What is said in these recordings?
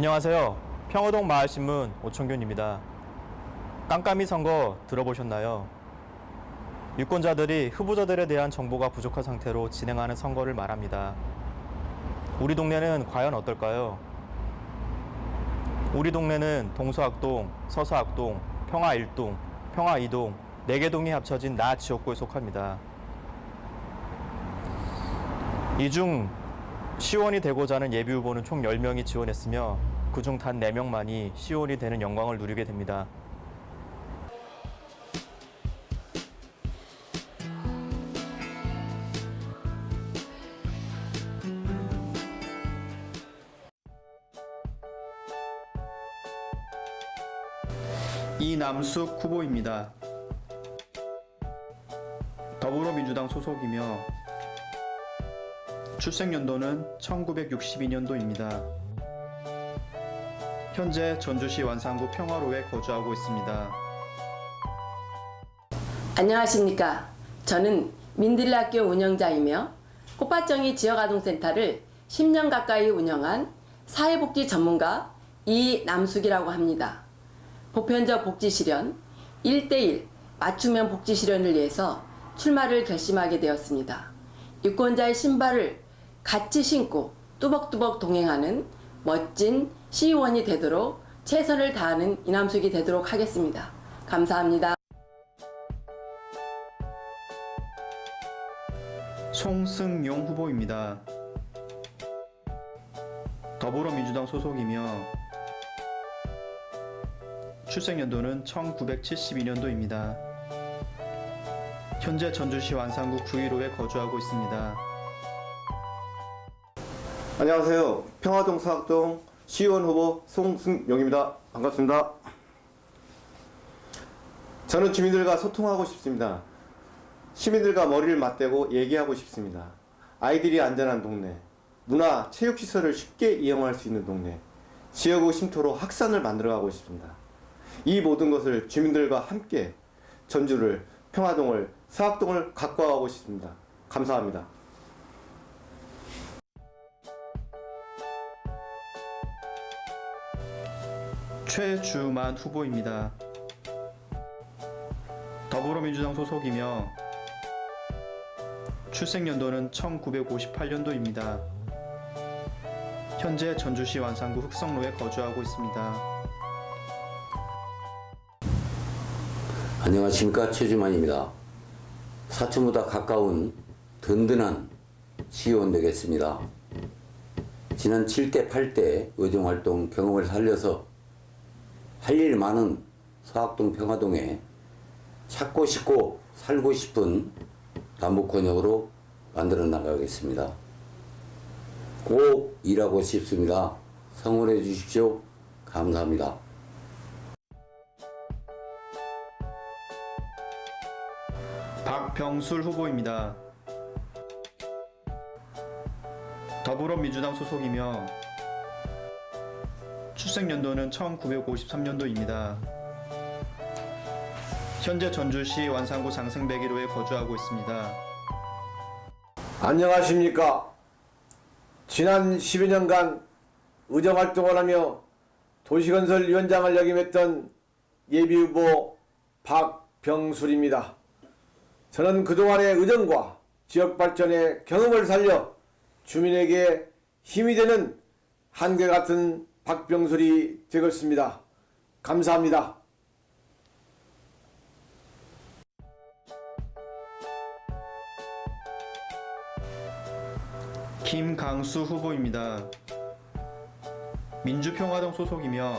안녕하세요. 평화동 마을신문 오청균입니다. 깜깜이 선거 들어보셨나요? 유권자들이 후보자들에 대한 정보가 부족한 상태로 진행하는 선거를 말합니다. 우리 동네는 과연 어떨까요? 우리 동네는 동서학동, 서서학동, 평화 1동, 평화 2동, 4개 동이 합쳐진 나 지역구에 속합니다. 이 중 시원이 되고자 하는 예비 후보는 총 10명이 지원했으며 그중 단 4명만이 시원이 되는 영광을 누리게 됩니다. 이남숙 후보입니다. 더불어민주당 소속이며 출생 연도는 1962년도입니다. 현재 전주시 완산구 평화로에 거주하고 있습니다. 안녕하십니까. 저는 민들레학교 운영자이며 꽃밭정이 지역아동센터를 10년 가까이 운영한 사회복지 전문가 이남숙이라고 합니다. 보편적 복지 실현, 1대1 맞춤형 복지 실현을 위해서 출마를 결심하게 되었습니다. 유권자의 신발을 같이 신고 뚜벅뚜벅 동행하는 멋진 시의원이 되도록 최선을 다하는 이남숙이 되도록 하겠습니다. 감사합니다. 송승용 후보입니다. 더불어민주당 소속이며 출생 연도는 1972년도입니다. 현재 전주시 완산구 915에 거주하고 있습니다. 안녕하세요. 평화동 사학동 시의원 후보 송승용입니다. 반갑습니다. 저는 주민들과 소통하고 싶습니다. 시민들과 머리를 맞대고 얘기하고 싶습니다. 아이들이 안전한 동네, 문화, 체육시설을 쉽게 이용할 수 있는 동네, 지역의 쉼터로 확산을 만들어가고 싶습니다. 이 모든 것을 주민들과 함께 전주를, 평화동을, 사학동을 가꿔가고 싶습니다. 감사합니다. 최주만 후보입니다. 더불어민주당 소속이며 출생 연도는 1958년도입니다. 현재 전주시 완산구 흑성로에 거주하고 있습니다. 안녕하십니까 최주만입니다. 사천보다 가까운 든든한 시의원 되겠습니다. 지난 7대 8대 의정활동 경험을 살려서 할 일 많은 서학동 평화동에 찾고 싶고 살고 싶은 남북권역으로 만들어 나가겠습니다. 꼭 일하고 싶습니다. 성원해 주십시오. 감사합니다. 박병술 후보입니다. 더불어민주당 소속이며 출생 연도는 1953년도입니다. 현재 전주시 완산구 장승백일호에 거주하고 있습니다. 안녕하십니까. 지난 10여 년간 의정활동을 하며 도시건설위원장을 역임했던 예비후보 박병술입니다. 저는 그동안의 의정과 지역발전의 경험을 살려 주민에게 힘이 되는 한결같은 박병술이 되겠습니다. 감사합니다. 김강수 후보입니다. 민주평화당 소속이며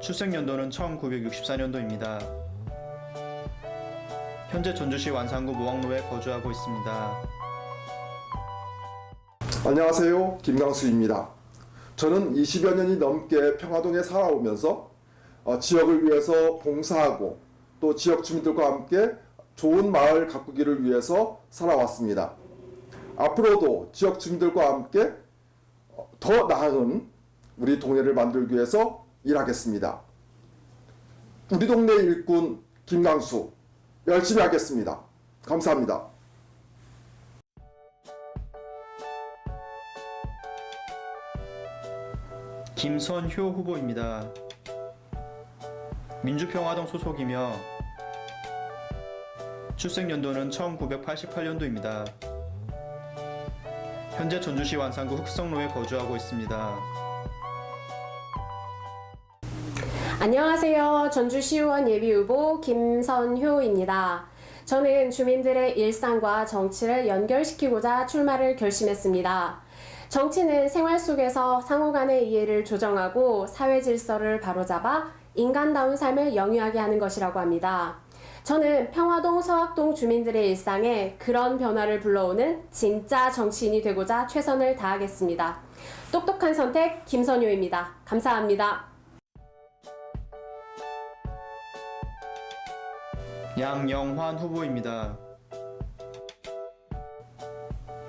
출생 연도는 1964년도입니다. 현재 전주시 완산구 모항로에 거주하고 있습니다. 안녕하세요. 김강수입니다. 저는 20여 년이 넘게 평화동에 살아오면서 어, 지역을 위해서 봉사하고 또 지역 주민들과 함께 좋은 마을 가꾸기를 위해서 살아왔습니다. 앞으로도 지역 주민들과 함께 어, 더 나은 우리 동네를 만들기 위해서 일하겠습니다. 우리 동네 일꾼 김강수 열심히 하겠습니다. 감사합니다. 김선효 후보입니다. 민주평화당 소속이며 출생 연도는 1988년도입니다. 현재 전주시 완산구 흑성로에 거주하고 있습니다. 안녕하세요. 전주시의원 예비후보 김선효입니다. 저는 주민들의 일상과 정치를 연결시키고자 출마를 결심했습니다. 정치는 생활 속에서 상호 간의 이해를 조정하고 사회 질서를 바로잡아 인간다운 삶을 영위하게 하는 것이라고 합니다. 저는 평화동 서학동 주민들의 일상에 그런 변화를 불러오는 진짜 정치인이 되고자 최선을 다하겠습니다. 똑똑한 선택 김선효입니다. 감사합니다. 양영환 후보입니다.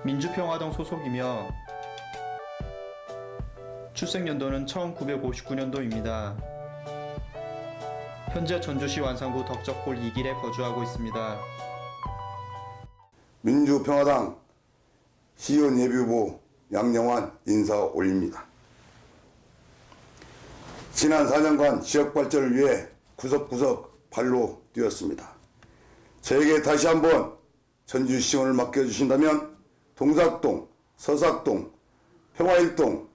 민주평화당 소속이며 출생 연도는 1959년도입니다. 현재 전주시 완산구 덕적골 2길에 거주하고 있습니다. 민주평화당 시의원 예비후보 양영환 인사 올립니다. 지난 4년간 지역 발전을 위해 구석구석 발로 뛰었습니다. 저에게 다시 한번 전주시원을 맡겨주신다면 동작동, 서삭동, 평화일동,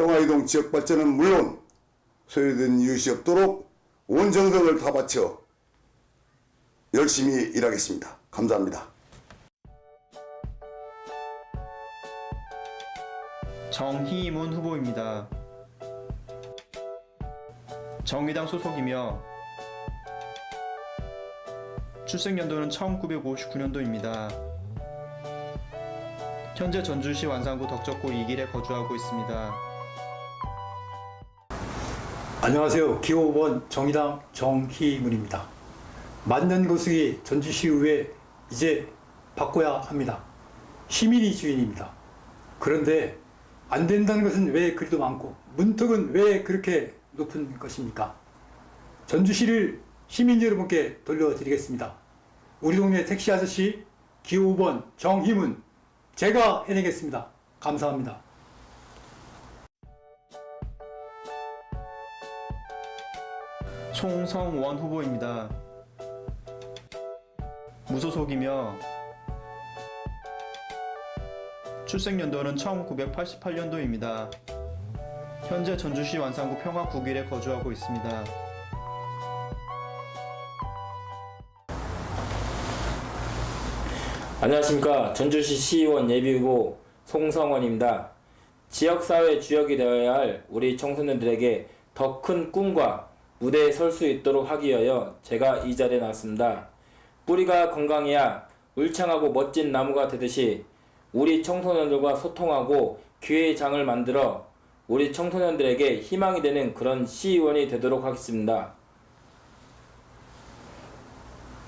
평화이동 지역 발전은 물론 소외된 이웃이 없도록 온 정성을 다 바쳐 열심히 일하겠습니다. 감사합니다. 정희문 후보입니다. 정의당 소속이며 출생 연도는 1959년도입니다. 현재 전주시 완산구 덕적골 2길에 거주하고 있습니다. 안녕하세요. 기호 5번 정의당 정희문입니다. 맞는 고수기 전주시의회 이제 바꿔야 합니다. 시민이 주인입니다. 그런데 안 된다는 것은 왜 그리도 많고 문턱은 왜 그렇게 높은 것입니까? 전주시를 시민 여러분께 돌려드리겠습니다. 우리 동네 택시 아저씨 기호 5번 정희문 제가 해내겠습니다. 감사합니다. 송성원 후보입니다. 무소속이며 출생 연도는 1988년도입니다. 현재 전주시 완산구 평화 9길에 거주하고 있습니다. 안녕하십니까. 전주시 시의원 예비후보 송성원입니다. 지역사회 주역이 되어야 할 우리 청소년들에게 더 큰 꿈과 무대에 설 수 있도록 하기 위하여 제가 이 자리에 나왔습니다. 뿌리가 건강해야 울창하고 멋진 나무가 되듯이 우리 청소년들과 소통하고 기회의 장을 만들어 우리 청소년들에게 희망이 되는 그런 시의원이 되도록 하겠습니다.